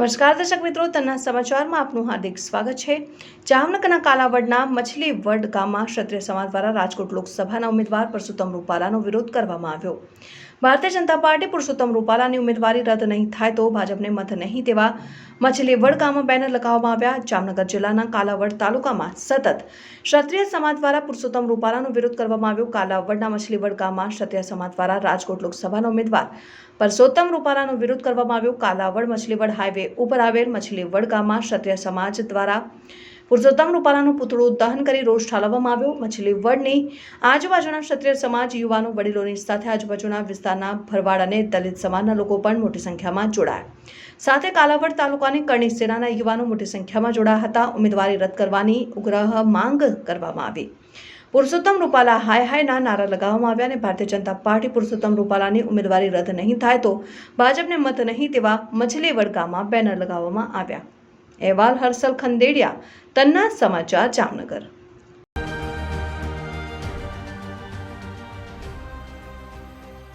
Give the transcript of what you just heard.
નમસ્કાર દર્શક મિત્રો તના સમાચારમાં આપનું હાર્દિક સ્વાગત છે. જામનગરના કાલાવડના મછલી વડ ગામમાં ક્ષત્રિય સમાજ દ્વારા રાજકોટ લોકસભાના ઉમેદવાર પુરુષોત્તમ રૂપાલાનો વિરોધ કરવામાં આવ્યો. ભારતીય જનતા પાર્ટી પુરુષોત્તમ રૂપાલાની ઉમેદવારી રદ નહીં થાય તો ભાજપને મત નહીં તેવા મછલી વડ ગામમાં બેનર લગાવવામાં આવ્યા. જામનગર જિલ્લાના કાલાવડ તાલુકામાં સતત ક્ષત્રિય સમાજ દ્વારા પુરુષોત્તમ રૂપાલાનો વિરોધ કરવામાં આવ્યો. કાલાવડના મછલીવડ ગામમાં ક્ષત્રિય સમાજ દ્વારા રાજકોટ લોકસભાના ઉમેદવાર પરસોત્તમ રૂપાલાનો વિરોધ કરવામાં આવ્યો. કાલાવડ મછલીવડ હાઈવે ઉપર આવેલ મછલીવડ ગામમાં ક્ષત્રિય સમાજ દ્વારા પુરુષોત્તમ રૂપાલાનું પૂતળું દહન કરી રોષ ઠાલવવામાં આવ્યો. મછલીવડની આજુબાજુના ક્ષત્રિય સમાજ, યુવાનો, વડીલોની સાથે આજુબાજુના વિસ્તારના ભરવાડ અને દલિત સમાજના લોકો પણ મોટી સંખ્યામાં જોડાયા. સાથે કાલાવડ તાલુકાની કરણી સેનાના યુવાનો મોટી સંખ્યામાં જોડાયા હતા. ઉમેદવારી રદ કરવાની ઉગ્રહ માંગ કરવામાં આવી. પુરુષોત્તમ રૂપાલા હાય હાયના નારા લગાવવામાં આવ્યા અને ભારતીય જનતા પાર્ટી પુરુષોત્તમ રૂપાલાની ઉમેદવારી રદ નહીં થાય તો ભાજપને મત નહીં તેવા મછલી વડગામાં બેનર લગાવવામાં આવ્યા. અહેવાલ હર્ષલ ખંદેડિયા, તન્ના સમાચાર જામનગર.